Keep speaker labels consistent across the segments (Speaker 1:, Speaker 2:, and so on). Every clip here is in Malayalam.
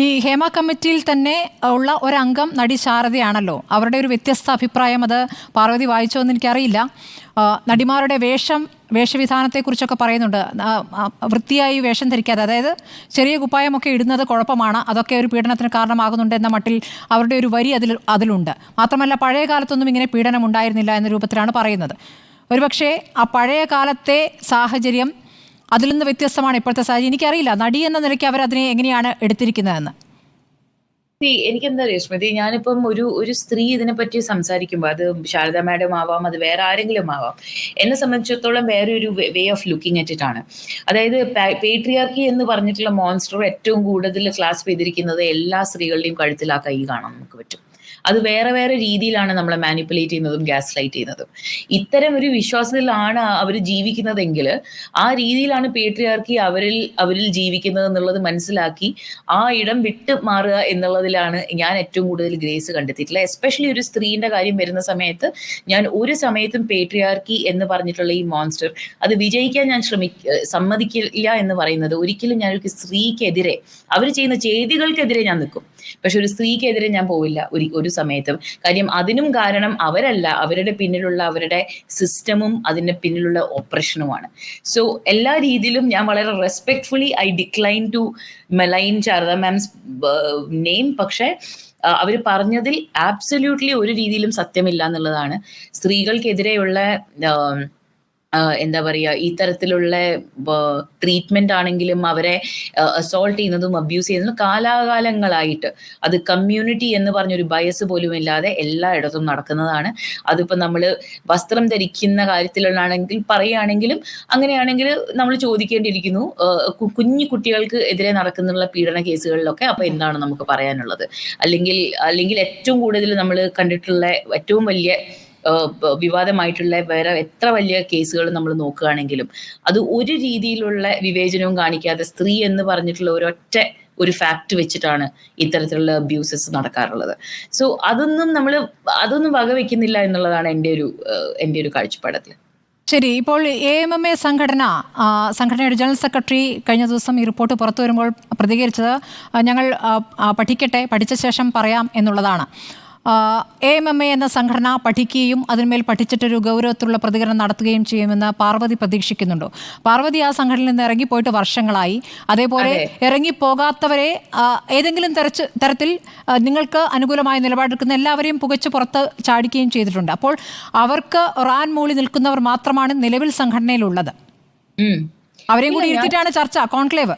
Speaker 1: ഈ ഹേമ കമ്മിറ്റിയിൽ തന്നെ ഉള്ള ഒരംഗം നടി ശാരദയാണല്ലോ. അവരുടെ ഒരു വ്യത്യസ്ത അഭിപ്രായം അത് പാർവതി വായിച്ചോ എന്ന് എനിക്കറിയില്ല നടിമാരുടെ വേഷം വേഷവിധാനത്തെക്കുറിച്ചൊക്കെ പറയുന്നുണ്ട്. വൃത്തിയായി വേഷം ധരിക്കാതെ. അതായത് ചെറിയ കുപ്പായമൊക്കെ ഇടുന്നത് കുഴപ്പമാണ്. അതൊക്കെ ഒരു പീഡനത്തിന് കാരണമാകുന്നുണ്ട് എന്ന മട്ടിൽ അവരുടെ ഒരു വരി അതിൽ അതിലുണ്ട്. മാത്രമല്ല പഴയ കാലത്തൊന്നും ഇങ്ങനെ പീഡനം ഉണ്ടായിരുന്നില്ല എന്ന രൂപത്തിലാണ് പറയുന്നത്. ഒരുപക്ഷെ ആ പഴയ കാലത്തെ സാഹചര്യം അതിൽ നിന്ന് വ്യത്യസ്തമാണ് ഇപ്പോഴത്തെ സാഹചര്യം. എനിക്കറിയില്ല നടി എന്ന നിലയ്ക്ക് അവർ അതിനെ എങ്ങനെയാണ് എടുത്തിരിക്കുന്നതെന്ന്.
Speaker 2: എനിക്കെന്താ രേഷ്മതി ഞാനിപ്പം ഒരു ഒരു സ്ത്രീ ഇതിനെ പറ്റി സംസാരിക്കുമ്പോൾ അത് ശാരദ മാഡം ആവാം അത് വേറെ ആരെങ്കിലും ആവാം എന്നെ സംബന്ധിച്ചിടത്തോളം വേറെ ഒരു way of looking at it ആണ്. അതായത് പേട്രിയാർക്കി എന്ന് പറഞ്ഞിട്ടുള്ള മോൺസ്റ്റർ ഏറ്റവും കൂടുതൽ ക്ലാസ് ചെയ്തിരിക്കുന്നത് എല്ലാ സ്ത്രീകളുടെയും കഴുത്തിൽ ആ കൈ കാണാൻ നമുക്ക് പറ്റും. അത് വേറെ വേറെ രീതിയിലാണ് നമ്മളെ മാനിപ്പുലേറ്റ് ചെയ്യുന്നതും ഗ്യാസ് ലൈറ്റ് ചെയ്യുന്നതും. ഇത്തരം ഒരു വിശ്വാസത്തിലാണ് അവർ ജീവിക്കുന്നതെങ്കിൽ ആ രീതിയിലാണ് പേട്രിയാർക്കി അവരിൽ അവരിൽ ജീവിക്കുന്നത് എന്നുള്ളത് മനസ്സിലാക്കി ആ ഇടം വിട്ടു മാറുക എന്നുള്ളതിലാണ് ഞാൻ ഏറ്റവും കൂടുതൽ ഗ്രേസ് കണ്ടെത്തിയിട്ടുള്ളത്. എസ്പെഷ്യലി ഒരു സ്ത്രീന്റെ കാര്യം വരുന്ന സമയത്ത് ഞാൻ ഒരു സമയത്തും പേട്രിയാർക്കി എന്ന് പറഞ്ഞിട്ടുള്ള ഈ മോൺസ്റ്റർ അത് വിജയിക്കാൻ ഞാൻ ശ്രമിക്ക സമ്മതിക്കില്ല എന്ന് പറയുന്നത് ഒരിക്കലും ഞാൻ ഒരു സ്ത്രീക്കെതിരെ അവർ ചെയ്യുന്ന ചെയ്തികൾക്കെതിരെ ഞാൻ നിൽക്കും. പക്ഷെ ഒരു സ്ത്രീക്കെതിരെ ഞാൻ പോവില്ല ഒരു ഒരു സമയത്തും. കാര്യം അതിനും കാരണം അവരല്ല അവരുടെ പിന്നിലുള്ള അവരുടെ സിസ്റ്റമും അതിന്റെ പിന്നിലുള്ള ഓപ്പറേഷനുമാണ് സോ എല്ലാ രീതിയിലും ഞാൻ വളരെ respectfully I decline to malign Sharada ma'am's name പക്ഷേ അവർ പറഞ്ഞതിൽ ആബ്സല്യൂട്ട്ലി ഒരു രീതിയിലും സത്യമില്ല എന്നുള്ളതാണ്. സ്ത്രീകൾക്കെതിരെയുള്ള എന്താ പറയുക ഈ തരത്തിലുള്ള ട്രീറ്റ്മെന്റ് ആണെങ്കിലും അവരെ അസോൾട്ട് ചെയ്യുന്നതും അബ്യൂസ് ചെയ്യുന്നതും കാലാകാലങ്ങളായിട്ട് അത് കമ്മ്യൂണിറ്റി എന്ന് പറഞ്ഞൊരു ബയസ് പോലും ഇല്ലാതെ എല്ലായിടത്തും നടക്കുന്നതാണ്. അതിപ്പോൾ നമ്മൾ വസ്ത്രം ധരിക്കുന്ന കാര്യത്തിലാണെങ്കിൽ പറയുകയാണെങ്കിലും അങ്ങനെയാണെങ്കിൽ നമ്മൾ ചോദിക്കേണ്ടിയിരിക്കുന്നു കുഞ്ഞു കുട്ടികൾക്ക് എതിരെ നടക്കുന്നുള്ള പീഡന കേസുകളിലൊക്കെ അപ്പോൾ എന്താണ് നമുക്ക് പറയാനുള്ളത്? അല്ലെങ്കിൽ അല്ലെങ്കിൽ ഏറ്റവും കൂടുതൽ നമ്മൾ കണ്ടിട്ടുള്ള ഏറ്റവും വലിയ വിവാദമായിട്ടുള്ള വേറെ എത്ര വലിയ കേസുകൾ നമ്മൾ നോക്കുകയാണെങ്കിലും അത് ഒരു രീതിയിലുള്ള വിവേചനവും കാണിക്കാതെ സ്ത്രീ എന്ന് പറഞ്ഞിട്ടുള്ള ഒരൊറ്റ ഒരു ഫാക്ട് വെച്ചിട്ടാണ് ഇത്തരത്തിലുള്ള അബ്യൂസസ് നടക്കാറുള്ളത്. സോ അതൊന്നും നമ്മൾ അതൊന്നും വകവെക്കുന്നില്ല എന്നുള്ളതാണ് എന്റെ ഒരു എന്റെ ഒരു കാഴ്ചപ്പാടത്തിൽ
Speaker 1: ശരി ഇപ്പോൾ എ എം എം എ സംഘടന സംഘടനയുടെ ജനറൽ സെക്രട്ടറി കഴിഞ്ഞ ദിവസം ഈ റിപ്പോർട്ട് പുറത്തു വരുമ്പോൾ പ്രതികരിച്ചത് ഞങ്ങൾ പഠിക്കട്ടെ പഠിച്ച ശേഷം പറയാം എന്നുള്ളതാണ്. എ എം എം എ എന്ന സംഘടന പഠിക്കുകയും അതിന്മേൽ പഠിച്ചിട്ടൊരു ഗൗരവത്തിലുള്ള പ്രതികരണം നടത്തുകയും ചെയ്യുമെന്ന് പാർവതി പ്രതീക്ഷിക്കുന്നുണ്ടോ. പാർവതി ആ സംഘടനയിൽ നിന്ന് ഇറങ്ങിപ്പോയിട്ട് വർഷങ്ങളായി. അതേപോലെ ഇറങ്ങിപ്പോകാത്തവരെ ഏതെങ്കിലും തരച്ച് തരത്തിൽ നിങ്ങൾക്ക് അനുകൂലമായ നിലപാടെടുക്കുന്ന എല്ലാവരെയും പുകച്ച് പുറത്ത് ചാടിക്കുകയും ചെയ്തിട്ടുണ്ട്. അപ്പോൾ അവർക്ക് റാൻ മൂളി നിൽക്കുന്നവർ മാത്രമാണ് നിലവിൽ സംഘടനയിലുള്ളത്. അവരെയും കൂടി ഇരുത്തിയിട്ടാണ് ചർച്ച കോൺക്ലേവ്.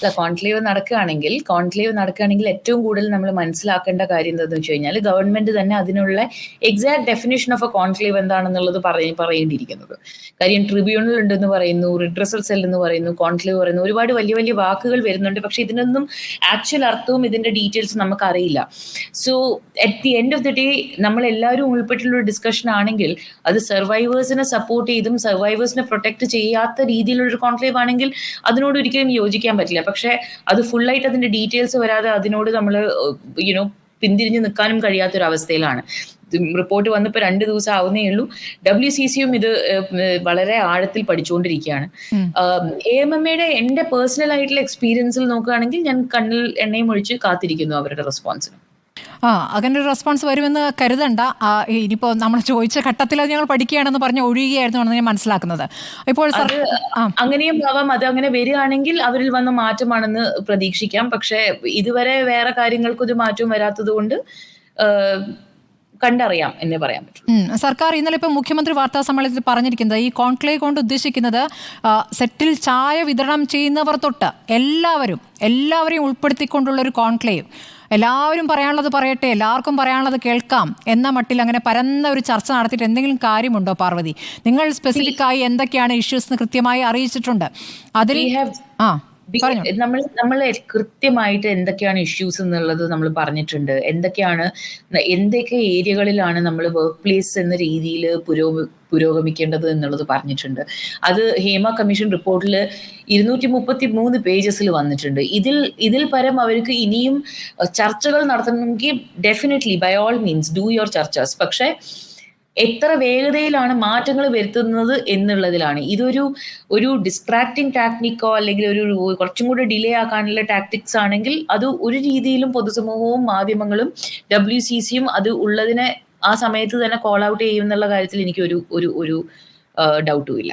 Speaker 2: അല്ല കോൺക്ലേവ് നടക്കുകയാണെങ്കിൽ കോൺക്ലേവ് നടക്കുകയാണെങ്കിൽ ഏറ്റവും കൂടുതൽ നമ്മൾ മനസ്സിലാക്കേണ്ട കാര്യം എന്താണെന്ന് വെച്ച് കഴിഞ്ഞാൽ ഗവൺമെന്റ് തന്നെ അതിനുള്ള exact definition of a conclave എന്താണെന്നുള്ളത് പറയ പറയേണ്ടിയിരിക്കുന്നത്. കാര്യം ട്രിബ്യൂണൽ ഉണ്ടെന്ന് പറയുന്നു റിഡ്രസൽ സെൽ എന്ന് പറയുന്നു കോൺക്ലേവ് പറയുന്നു ഒരുപാട് വലിയ വലിയ വാക്കുകൾ വരുന്നുണ്ട്. പക്ഷെ ഇതിനൊന്നും ആക്ച്വൽ അർത്ഥവും ഇതിന്റെ ഡീറ്റെയിൽസ് നമുക്ക് അറിയില്ല so at the end of the day നമ്മൾ എല്ലാവരും ഉൾപ്പെട്ടുള്ള ഡിസ്കഷൻ ആണെങ്കിൽ അത് സർവൈവേഴ്സിനെ സപ്പോർട്ട് ചെയ്തും സർവൈവേഴ്സിനെ പ്രൊട്ടക്ട് ചെയ്യാത്ത രീതിയിലുള്ള ഒരു കോൺക്ലേവ് ആണെങ്കിൽ അതിനോട് ഒരിക്കലും യോജിക്കാൻ പറ്റില്ല. പക്ഷെ അത് ഫുള്ളായിട്ട് അതിന്റെ ഡീറ്റെയിൽസ് വരാതെ അതിനോട് നമ്മൾ യുനോ പിന്തിരിഞ്ഞ് നിൽക്കാനും കഴിയാത്തൊരു അവസ്ഥയിലാണ് റിപ്പോർട്ട് വന്നിപ്പോൾ രണ്ട് ദിവസം ആവുന്നേ ഉള്ളൂ. ഡബ്ല്യു സി സിയും ഇത് വളരെ ആഴത്തിൽ പഠിച്ചുകൊണ്ടിരിക്കുകയാണ് എ എം എം എയുടെ എന്റെ പേഴ്സണൽ ആയിട്ടുള്ള എക്സ്പീരിയൻസിൽ നോക്കുകയാണെങ്കിൽ ഞാൻ കണ്ണിൽ എണ്ണയും ഒഴിച്ച് കാത്തിരിക്കുന്നു അവരുടെ റെസ്പോൺസിന്
Speaker 1: ആ അങ്ങനെ ഒരു റെസ്പോൺസ് വരുമെന്ന് കരുതണ്ട. ഇനിയിപ്പോൾ നമ്മൾ ചോദിച്ച ഘട്ടത്തിൽ അത് ഞങ്ങൾ പഠിക്കുകയാണെന്ന് പറഞ്ഞ ഒഴിയുകയായിരുന്നു ഞാൻ മനസ്സിലാക്കുന്നത്. ഇപ്പോൾ
Speaker 2: അങ്ങനെയും ആവാം അത് അങ്ങനെ വരികയാണെങ്കിൽ അവരിൽ വന്ന മാറ്റമാണെന്ന് പ്രതീക്ഷിക്കാം. പക്ഷേ ഇതുവരെ വേറെ കാര്യങ്ങൾക്ക് ഒരു മാറ്റവും വരാത്തത് കൊണ്ട് കണ്ടറിയാം എന്ന് പറയാൻ പറ്റും.
Speaker 1: സർക്കാർ ഇന്നലെ ഇപ്പം മുഖ്യമന്ത്രി വാർത്താ സമ്മേളനത്തിൽ പറഞ്ഞിരിക്കുന്നത് ഈ കോൺക്ലേവ് കൊണ്ട് ഉദ്ദേശിക്കുന്നത് സെറ്റിൽ ചായ വിതരണം ചെയ്യുന്നവർ തൊട്ട് എല്ലാവരും എല്ലാവരെയും ഉൾപ്പെടുത്തിക്കൊണ്ടുള്ള ഒരു കോൺക്ലേവ്. എല്ലാവരും പറയാനുള്ളത് പറയട്ടെ എല്ലാവർക്കും പറയാനുള്ളത് കേൾക്കാം എന്ന മട്ടിൽ അങ്ങനെ പരന്ന ഒരു ചർച്ച നടത്തിയിട്ട് എന്തെങ്കിലും കാര്യമുണ്ടോ പാർവതി? നിങ്ങൾ സ്പെസിഫിക് ആയി എന്തൊക്കെയാണ് ഇഷ്യൂസ് കൃത്യമായി അറിയിച്ചിട്ടുണ്ട്. അതിൽ ആ.
Speaker 2: നമ്മൾ നമ്മൾ കൃത്യമായിട്ട് എന്തൊക്കെയാണ് ഇഷ്യൂസ് എന്നുള്ളത് നമ്മൾ പറഞ്ഞിട്ടുണ്ട്. എന്തൊക്കെയാണ് എന്തൊക്കെ ഏരിയകളിലാണ് നമ്മൾ വർക്ക് പ്ലേസ് എന്ന രീതിയിൽ പുരോഗ പുരോഗമിക്കേണ്ടത് എന്നുള്ളത് പറഞ്ഞിട്ടുണ്ട്. അത് ഹേമ കമ്മീഷൻ റിപ്പോർട്ടിൽ ഇരുന്നൂറ്റി മുപ്പത്തി മൂന്ന് പേജസിൽ വന്നിട്ടുണ്ട്. ഇതിൽ ഇതിൽ പരം അവർക്ക് ഇനിയും ചർച്ചകൾ നടത്തണമെങ്കിൽ definitely by all means do your churches പക്ഷേ എത്ര വേഗതയിലാണ് മാറ്റങ്ങൾ വരുത്തുന്നത് എന്നുള്ളതിലാണ്. ഇതൊരു ഒരു ഡിസ്ട്രാക്റ്റിംഗ് ടാക്നിക്കോ അല്ലെങ്കിൽ ഒരു കുറച്ചും കൂടി ഡിലേ ആക്കാനുള്ള ടാക്ടിക്സ് ആണെങ്കിൽ അത് ഒരു രീതിയിലും പൊതുസമൂഹവും മാധ്യമങ്ങളും ഡബ്ല്യു സി സിയും അത് ഉള്ളതിനെ ആ സമയത്ത് തന്നെ കോൾ ഔട്ട് ചെയ്യും എന്നുള്ള കാര്യത്തിൽ എനിക്ക് ഒരു ഒരു ഡൗട്ടും ഇല്ല.